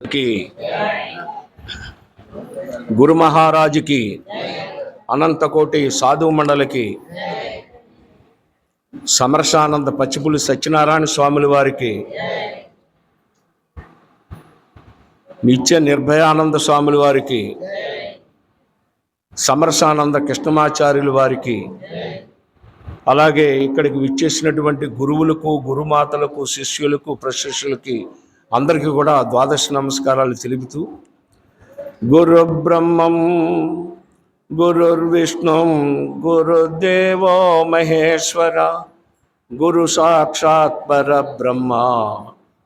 కి గురు మహారాజుకి అనంతకోటి సాధు మండలికి సమరసానంద పచ్చిపులి సత్యనారాయణ స్వాముల వారికి నిత్య నిర్భయానంద స్వాముల వారికి సమరసానంద కృష్ణమాచార్యుల వారికి అలాగే ఇక్కడికి విచ్చేసినటువంటి గురువులకు గురుమాతలకు శిష్యులకు ప్రశిష్యులకి అందరికీ కూడా ద్వాదశ నమస్కారాలు తెలుపుతూ గురు బ్రహ్మం గురుర్విష్ణు గురుదేవో మహేశ్వర గురు సాక్షాత్ పరబ్రహ్మ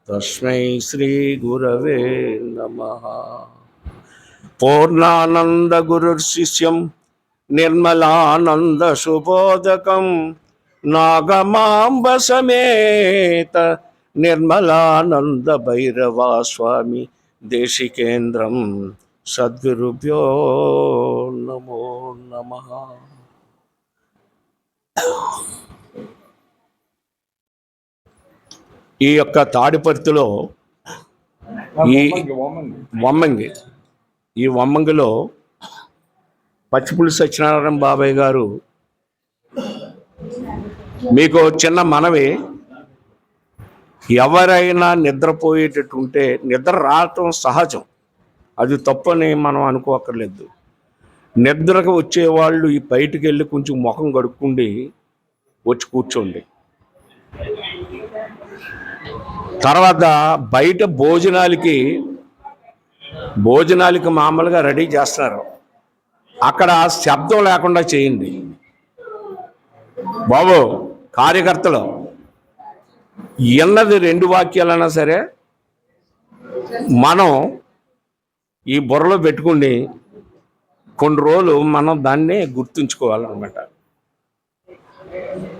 తస్మై శ్రీ గురవే నమ. పూర్ణానంద గురుశిష్యం నిర్మలానంద శుభోదకం నాగమాంబ సమేత నిర్మలానంద భైరవా స్వామి దేశికేంద్రం సద్గురుభ్యో నమో నమ. ఈ యొక్క తాడిపర్తిలో ఈ వమ్మంగి ఈ వమ్మంగిలో పచ్చిపులి సత్యనారాయణ బాబాయ్ గారు మీకు చిన్న మనవి. ఎవరైనా నిద్రపోయేటట్టు ఉంటే నిద్ర రావటం సహజం. అది తప్పని మనం అనుకోకర్లేదు. నిద్రకు వచ్చే వాళ్ళు ఈ బయటికి వెళ్ళి కొంచెం ముఖం కడుక్కుండి వచ్చి కూర్చోండి. తర్వాత బయట భోజనాలకి భోజనాలకి మామూలుగా రెడీ చేస్తున్నారు అక్కడ శబ్దం లేకుండా చేయండి. బాబు కార్యకర్తలు ఎన్నది రెండు వాక్యాలైనా సరే మనం ఈ బుర్రలో పెట్టుకుని కొన్ని రోజులు మనం దాన్నే గుర్తుంచుకోవాలన్నమాట.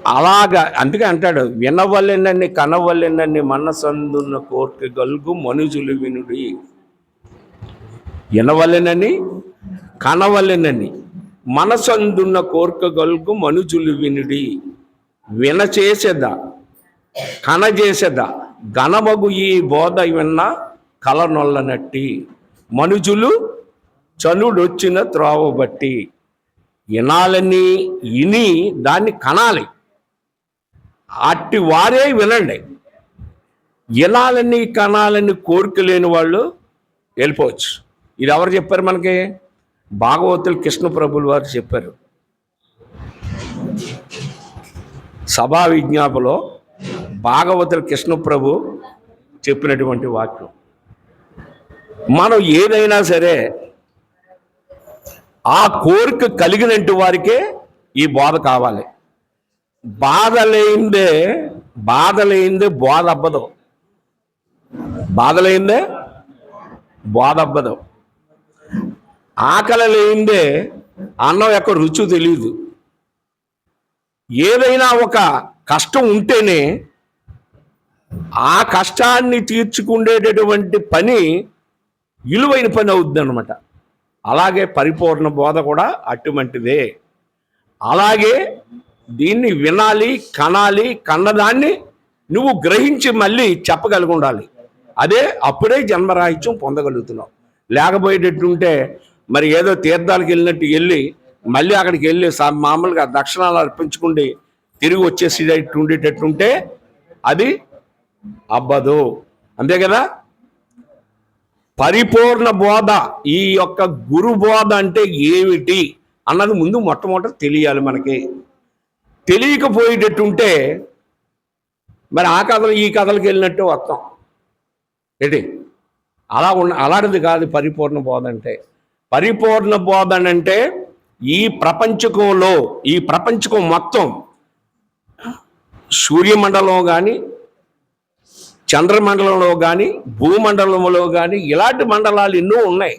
అలాగా అందుకే అంటాడు వినవలెనని కనవలెనని మనసందున్న కోర్టు గలుగు మనుజులు వినుడి. వినవలెనని కనవలెనని మనసందున్న కోర్క గలుగు మనుజులు వినుడి. వినచేసేదా? కనజేసేదా? ఘనమగు ఈ బోధ విన్న కలనొల్లనట్టి. మనుజులు చనుడొచ్చిన త్రోవ బట్టి. వినాలని ఇని దాన్ని కనాలి. అట్టి వారే వినండి. వినాలని కనాలని కోరిక లేని వాళ్ళు వెళ్ళిపోవచ్చు. ఇది ఎవరు చెప్పారు మనకి? భాగవతులు కృష్ణ ప్రభులు వారు చెప్పారు. సభా విజ్ఞాపలో భాగవతులు కృష్ణప్రభు చెప్పినటువంటి వాక్యం. మనం ఏదైనా సరే ఆ కోరిక కలిగినట్టు వారికే ఈ బోధ కావాలి. బాధ లేనిదే బాధ లేనిదే బోధ అబ్బదు బాధ లేనిదే బోధ అబ్బదు ఆకలి లేనిదే అన్నం యొక్క రుచి తెలియదు. ఏదైనా ఒక కష్టం ఉంటేనే ఆ కష్టాన్ని తీర్చుకునేటటువంటి పని విలువైన పని అవుద్ది అనమాట అలాగే పరిపూర్ణ బోధ కూడా అటువంటిదే. అలాగే దీన్ని వినాలి కనాలి కన్నదాన్ని నువ్వు గ్రహించి మళ్ళీ చెప్పగలిగి ఉండాలి అదే అప్పుడే జన్మరాహిత్యం పొందగలుగుతున్నావు. లేకపోయేటట్టుంటే మరి ఏదో తీర్థాలకు వెళ్ళినట్టు వెళ్ళి మళ్ళీ అక్కడికి వెళ్ళి మామూలుగా దక్షిణాలు అర్పించుకుండి తిరిగి వచ్చేసేటట్టు ఉండేటట్టుంటే అది అబ్బదు. అంతే కదా? పరిపూర్ణ బోధ ఈ యొక్క గురు బోధ అంటే ఏమిటి అన్నది ముందు మొట్టమొదటి తెలియాలి మనకి. తెలియకపోయేటట్టుంటే మరి ఆ కథలు ఈ కథలకు వెళ్ళినట్టు వస్తాం. ఏంటి? అలా ఉన్న అలాంటిది కాదు పరిపూర్ణ బోధ అంటే. పరిపూర్ణ బోధ అంటే ఈ ప్రపంచకంలో ఈ ప్రపంచకం మొత్తం సూర్యమండలం కానీ చంద్రమండలంలో కానీ భూమండలంలో కానీ ఇలాంటి మండలాలు ఎన్నో ఉన్నాయి.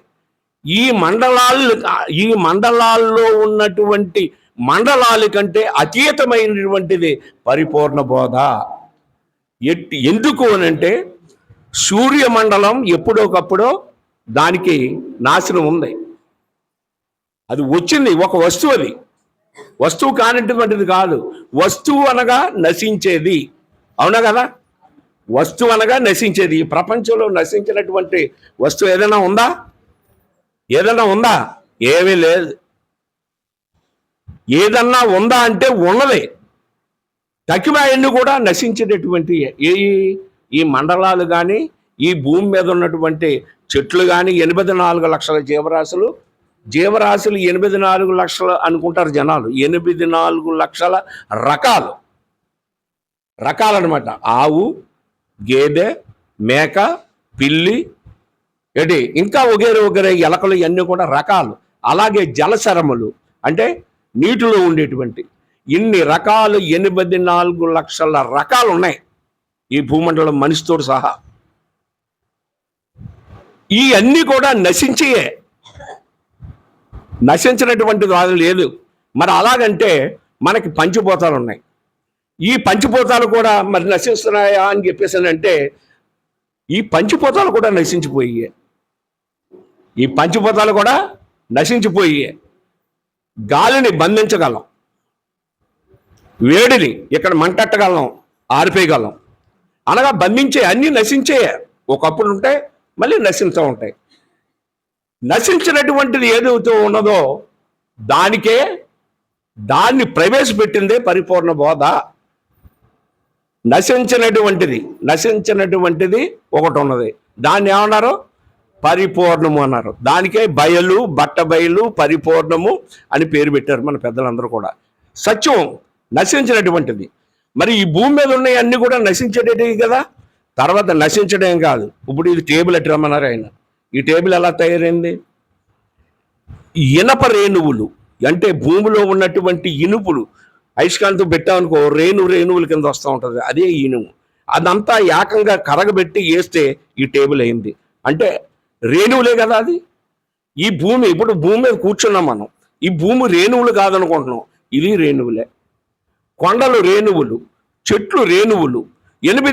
ఈ మండలాలు ఈ మండలాల్లో ఉన్నటువంటి మండలాల కంటే అతీతమైనటువంటిది పరిపూర్ణ బోధ. ఎట్ ఎందుకు అనంటే సూర్యమండలం ఎప్పుడోకప్పుడో దానికి నాశనం ఉంది. అది వచ్చింది ఒక వస్తువు అది. వస్తువు కానటువంటిది కాదు. వస్తువు అనగా నశించేది. అవునా కదా? వస్తువు అనగా నశించేది. ఈ ప్రపంచంలో నశించినటువంటి వస్తువు ఏదైనా ఉందా? ఏదైనా ఉందా? ఏమీ లేదు. ఏదన్నా ఉందా అంటే ఉన్నది. తక్కిమాయన్ని కూడా నశించేటటువంటి ఏ ఈ మండలాలు కానీ ఈ భూమి మీద ఉన్నటువంటి చెట్లు కానీ ఎనిమిది నాలుగు లక్షల జీవరాశులు. జీవరాశులు ఎనిమిది నాలుగు లక్షలు అనుకుంటారు జనాలు. ఎనిమిది నాలుగు లక్షల రకాలు. రకాలన్నమాట. ఆవు గేదె మేక పిల్లి ఏంటి ఇంకా ఒకేరే ఒకేరే ఎలకలు ఇవన్నీ కూడా రకాలు. అలాగే జలచరములు అంటే నీటిలో ఉండేటువంటి ఇన్ని రకాలు ఎనిమిది నాలుగు లక్షల రకాలు ఉన్నాయి ఈ భూమండలం మనిషితో సహా. ఈ అన్నీ కూడా నశించియే. నశించినటువంటి వాడు లేదు. మరి అలాగంటే మనకి పంచిపోతాలు ఉన్నాయి ఈ పంచిపోతాలు కూడా మరి నశిస్తున్నాయా అని చెప్పేసి అంటే ఈ పంచిపోతాలు కూడా నశించిపోయాయి. ఈ పంచిపోతాలు కూడా నశించిపోయాయి. గాలిని బంధించగలం. వేడిని ఇక్కడ మంటట్టగలం ఆరిపేయగలం. అనగా బంధించే అన్నీ నశించే ఒకప్పుడు ఉంటే మళ్ళీ నశిస్తూ ఉంటాయి. నశించినటువంటిది ఏదైతే ఉన్నదో దానికే దాన్ని ప్రవేశపెట్టిందే పరిపూర్ణ బోధ. నశించినటువంటిది నశించినటువంటిది ఒకటి ఉన్నది. దాన్ని ఏమన్నారు? పరిపూర్ణము అన్నారు. దానికే బయలు బట్ట బయలు పరిపూర్ణము అని పేరు పెట్టారు మన పెద్దలందరూ కూడా. సత్యం నశించినటువంటిది. మరి ఈ భూమి మీద ఉన్న కూడా నశించేటవి కదా. తర్వాత నశించడం కాదు. ఇప్పుడు ఇది టేబుల్ ఎట్టమన్నారు రమ్మన్నారు ఆయన? ఈ టేబుల్ ఎలా తయారైంది? ఇనప రేణువులు అంటే భూమిలో ఉన్నటువంటి ఇనుపులు అయస్కాంతం పెట్టామనుకో రేణు రేణువుల కింద వస్తూ ఉంటుంది. అదే ఈనుము. అదంతా ఏకంగా కరగబెట్టి వేస్తే ఈ టేబుల్ అయింది. అంటే రేణువులే కదా అది. ఈ భూమి ఇప్పుడు భూమి మీద కూర్చున్నాం మనం. ఈ భూమి రేణువులు కాదనుకుంటున్నాం. ఇది రేణువులే. కొండలు రేణువులు చెట్లు రేణువులు ఎనిమిది